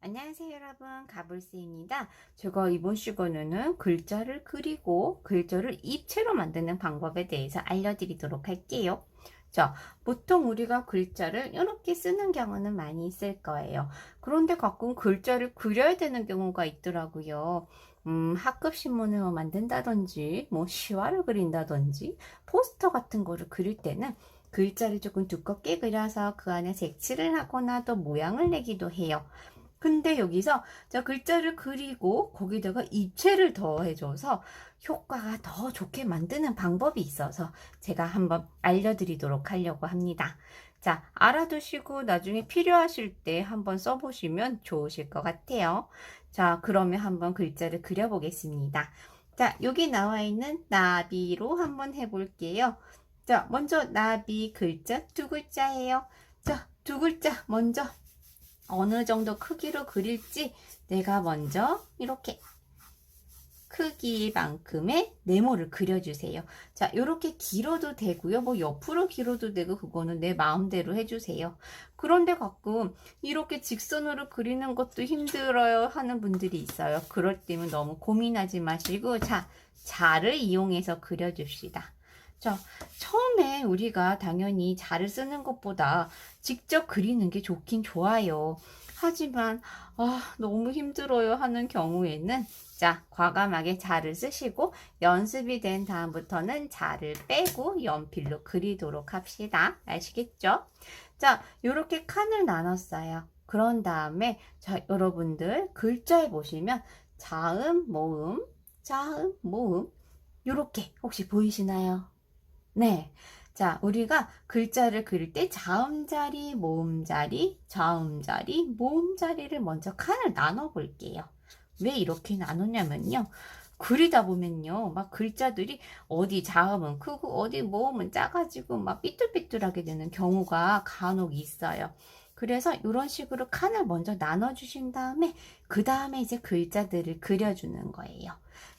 안녕하세요 여러분. 가불스입니다. 제가 이번 시간에는 글자를 그리고 글자를 입체로 만드는 방법에 대해서 알려드리도록 할게요. 자 보통 우리가 글자를 이렇게 쓰는 경우는 많이 있을 거예요. 그런데 가끔 글자를 그려야 되는 경우가 있더라고요. 음, 학급 신문을 뭐 만든다든지 뭐 시화를 그린다든지 포스터 같은 거를 그릴 때는 글자를 조금 두껍게 그려서 그 안에 색칠을 하거나 또 모양을 내기도 해요 근데 여기서 자 글자를 그리고 거기다가 입체를 더해줘서 효과가 더 좋게 만드는 방법이 있어서 제가 한번 알려드리도록 하려고 합니다. 자 알아두시고 나중에 필요하실 때 한번 써보시면 좋으실 것 같아요. 자 그러면 한번 글자를 그려보겠습니다. 자 여기 나와 있는 나비로 한번 해볼게요. 자 먼저 나비 글자 두 글자예요. 자 두 글자 먼저 어느 정도 크기로 그릴지 내가 먼저 이렇게 크기만큼의 네모를 그려주세요. 자, 이렇게 길어도 되고요. 뭐 옆으로 길어도 되고 그거는 내 마음대로 해주세요. 그런데 가끔 이렇게 직선으로 그리는 것도 힘들어요 하는 분들이 있어요. 그럴 때면 너무 고민하지 마시고 자, 자를 이용해서 그려줍시다. 자, 처음에 우리가 당연히 자를 쓰는 것보다 직접 그리는 게 좋긴 좋아요. 하지만 아, 너무 힘들어요 하는 경우에는 자, 과감하게 자를 쓰시고 연습이 된 다음부터는 자를 빼고 연필로 그리도록 합시다. 아시겠죠? 자, 이렇게 칸을 나눴어요. 그런 다음에 자, 여러분들 글자에 보시면 자음, 모음, 자음, 모음 이렇게 혹시 보이시나요? 네. 자, 우리가 글자를 그릴 때 자음자리, 모음자리, 자음자리, 모음자리를 먼저 칸을 나눠 볼게요. 왜 이렇게 나누냐면요. 그리다 보면요. 막 글자들이 어디 자음은 크고 어디 모음은 작아지고 막 삐뚤삐뚤하게 되는 경우가 간혹 있어요. 그래서 이런 식으로 칸을 먼저 나눠 주신 다음에 그 다음에 이제 글자들을 그려주는 거예요.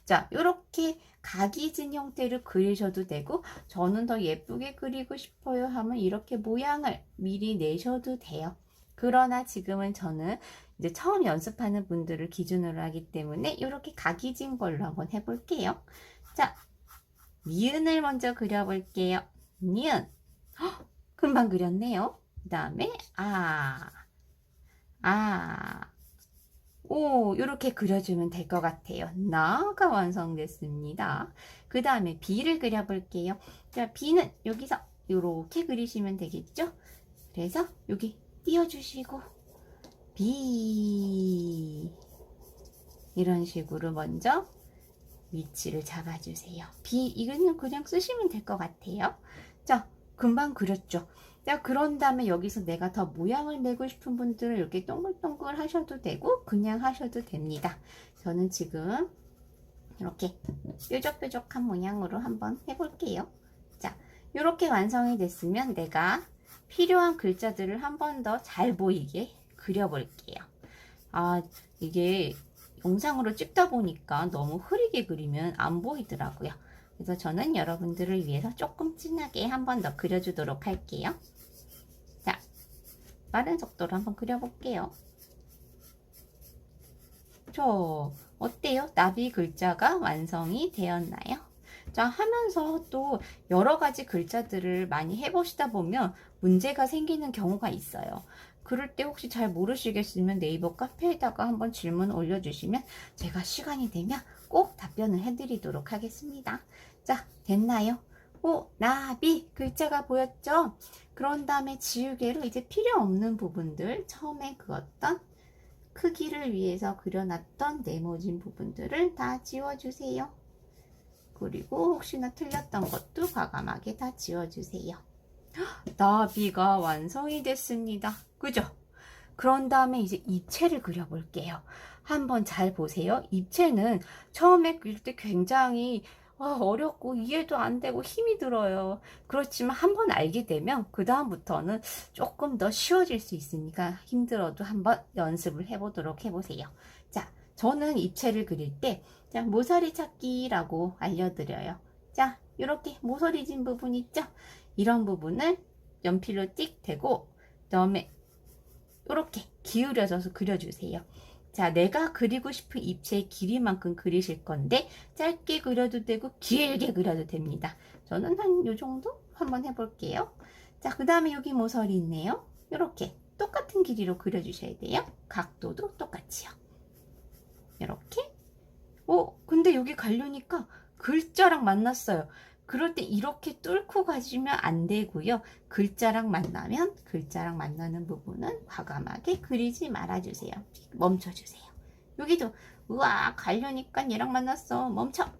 자, 이렇게 각이 진 형태를 그리셔도 되고 저는 더 예쁘게 그리고 싶어요 하면 이렇게 모양을 미리 내셔도 돼요. 그러나 지금은 저는 이제 처음 연습하는 분들을 기준으로 하기 때문에 이렇게 각이 진 걸로 한번 해볼게요. 자, 니은을 먼저 그려볼게요. 니은. 헉, 금방 그렸네요. 그 다음에 아, 아, 오, 이렇게 그려주면 될 것 같아요. 나가 완성됐습니다. 그 다음에 B를 그려볼게요. 자, B는 여기서 이렇게 그리시면 되겠죠? 그래서 여기 띄워주시고 B 이런 식으로 먼저 위치를 잡아주세요. B 이거는 그냥 쓰시면 될 것 같아요. 자, 금방 그렸죠? 자, 그런 다음에 여기서 내가 더 모양을 내고 싶은 분들은 이렇게 동글동글 하셔도 되고 그냥 하셔도 됩니다. 저는 지금 이렇게 뾰족뾰족한 모양으로 한번 해볼게요. 자, 이렇게 완성이 됐으면 내가 필요한 글자들을 한 번 더 잘 보이게 그려볼게요. 아, 이게 영상으로 찍다 보니까 너무 흐리게 그리면 안 보이더라고요. 그래서 저는 여러분들을 위해서 조금 진하게 한 번 더 그려주도록 할게요. 자, 빠른 속도로 한번 그려볼게요. 저, 어때요? 나비 글자가 완성이 되었나요? 자, 하면서 또 여러 가지 글자들을 많이 해보시다 보면 문제가 생기는 경우가 있어요. 그럴 때 혹시 잘 모르시겠으면 네이버 카페에다가 한번 질문 올려주시면 제가 시간이 되면 꼭 답변을 해드리도록 하겠습니다. 자, 됐나요? 오, 나비 글자가 보였죠? 그런 다음에 지우개로 이제 필요 없는 부분들 처음에 그었던 크기를 위해서 그려놨던 네모진 부분들을 다 지워주세요. 그리고 혹시나 틀렸던 것도 과감하게 다 지워주세요. 나비가 완성이 됐습니다. 그죠? 그런 다음에 이제 입체를 그려볼게요. 한번 잘 보세요. 입체는 처음에 그릴 때 굉장히 아, 어렵고 이해도 안 되고 힘이 들어요. 그렇지만 한번 알게 되면 그 다음부터는 조금 더 쉬워질 수 있으니까 힘들어도 한번 연습을 해보도록 해보세요. 자, 저는 입체를 그릴 때 자, 모서리 찾기라고 알려드려요. 자, 이렇게 모서리 진 부분 있죠? 이런 부분을 연필로 띡 대고 그다음에 이렇게 기울여져서 그려주세요. 자, 내가 그리고 싶은 입체의 길이만큼 그리실 건데 짧게 그려도 되고 길게 그려도 됩니다. 저는 한 요 정도 한번 해볼게요. 자, 그 다음에 여기 모서리 있네요. 이렇게 똑같은 길이로 그려주셔야 돼요. 각도도 똑같이요. 이렇게. 어, 근데 여기 가려니까 글자랑 만났어요. 그럴 때 이렇게 뚫고 가시면 안 되고요. 글자랑 만나면 글자랑 만나는 부분은 과감하게 그리지 말아주세요. 멈춰주세요. 여기도 우와 가려니까 얘랑 만났어. 멈춰.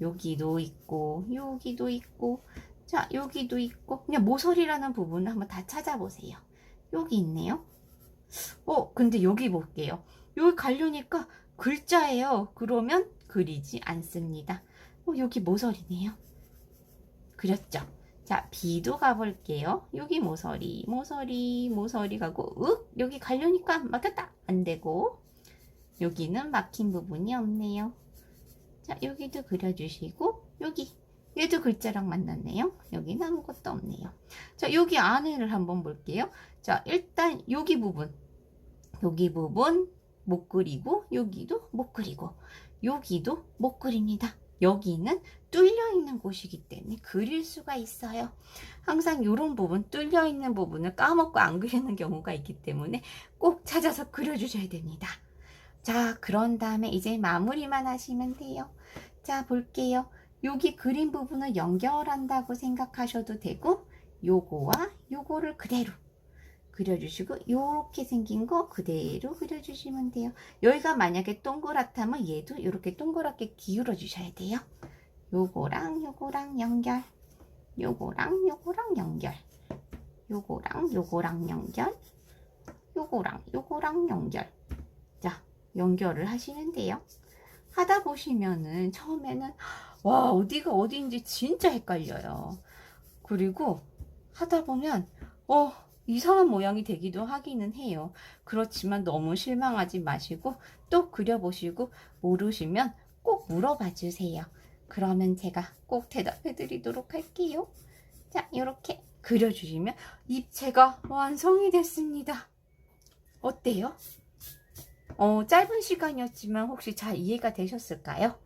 여기도 있고 여기도 있고 자 여기도 있고 그냥 모서리라는 부분을 한번 다 찾아보세요. 여기 있네요. 어 근데 여기 볼게요. 여기 가려니까 글자예요. 그러면 그리지 않습니다. 어, 여기 모서리네요. 그렸죠? 자, B도 가볼게요. 여기 모서리, 모서리, 모서리 가고, 윽! 여기 가려니까 막혔다! 안 되고, 여기는 막힌 부분이 없네요. 자, 여기도 그려주시고, 여기, 얘도 글자랑 만났네요. 여기는 아무것도 없네요. 자, 여기 안에를 한번 볼게요. 자, 일단 여기 부분, 여기 부분 못 그리고, 여기도 못 그리고, 여기도 못 그립니다. 여기는 뚫려 있는 곳이기 때문에 그릴 수가 있어요. 항상 이런 부분, 뚫려 있는 부분을 까먹고 안 그리는 경우가 있기 때문에 꼭 찾아서 그려주셔야 됩니다. 자, 그런 다음에 이제 마무리만 하시면 돼요. 자, 볼게요. 여기 그린 부분을 연결한다고 생각하셔도 되고, 요거와 요거를 그대로 그려주시고, 요렇게 생긴 거 그대로 그려주시면 돼요. 여기가 만약에 동그랗다면 얘도 이렇게 동그랗게 기울여 주셔야 돼요. 요거랑 요거랑 연결. 요거랑 요거랑 연결. 요거랑 요거랑 연결. 요거랑 요거랑 연결. 자, 연결을 하시면 돼요. 하다 보시면은 처음에는 와, 어디가 어디인지 진짜 헷갈려요. 그리고 하다 보면 어, 이상한 모양이 되기도 하기는 해요. 그렇지만 너무 실망하지 마시고 또 그려보시고 모르시면 꼭 물어봐 주세요. 그러면 제가 꼭 대답해 드리도록 할게요. 자, 이렇게 그려주시면 입체가 완성이 됐습니다. 어때요? 어, 짧은 시간이었지만 혹시 잘 이해가 되셨을까요?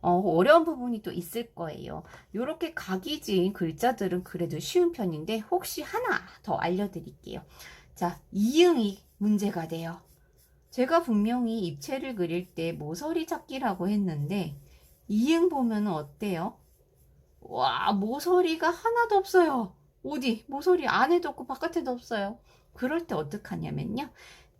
어, 어려운 부분이 또 있을 거예요. 이렇게 각이 진 글자들은 그래도 쉬운 편인데 혹시 하나 더 알려드릴게요. 자, 이응이 문제가 돼요. 제가 분명히 입체를 그릴 때 모서리 찾기라고 했는데 이응 보면 어때요? 와, 모서리가 하나도 없어요. 어디? 모서리 안에도 없고 바깥에도 없어요. 그럴 때 어떡하냐면요.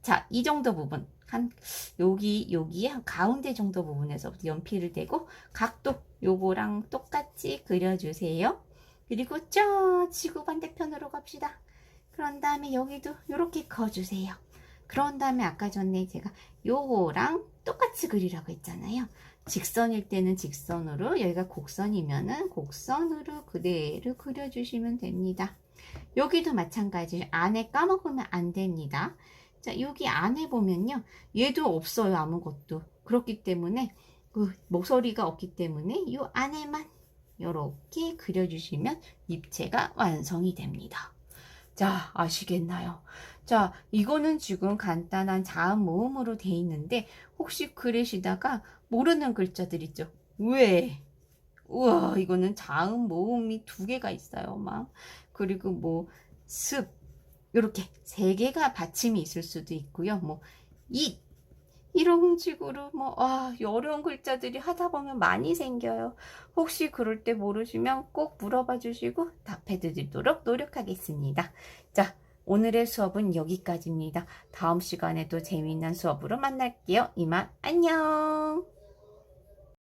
자, 이 정도 부분. 한 여기 여기 한 가운데 정도 부분에서부터 연필을 대고 각도 요거랑 똑같이 그려주세요. 그리고 저 지구 반대편으로 갑시다. 그런 다음에 여기도 이렇게 그어주세요. 그런 다음에 아까 전에 제가 요거랑 똑같이 그리라고 했잖아요. 직선일 때는 직선으로 여기가 곡선이면은 곡선으로 그대로 그려주시면 됩니다. 여기도 마찬가지 안에 까먹으면 안 됩니다. 자, 여기 안에 보면요. 얘도 없어요. 아무것도. 그렇기 때문에 그 모서리가 없기 때문에 이 안에만 이렇게 그려주시면 입체가 완성이 됩니다. 자, 아시겠나요? 자, 이거는 지금 간단한 자음 모음으로 돼 있는데 혹시 그리시다가 모르는 글자들 있죠? 왜? 우와, 이거는 자음 모음이 두 개가 있어요, 막. 그리고 뭐 습, 이렇게 세 개가 받침이 있을 수도 있고요. 뭐, 이, 이런 식으로 뭐, 아, 어려운 글자들이 하다 보면 많이 생겨요. 혹시 그럴 때 모르시면 꼭 물어봐 주시고 답해 드리도록 노력하겠습니다. 자, 오늘의 수업은 여기까지입니다. 다음 시간에도 재미있는 수업으로 만날게요. 이만 안녕!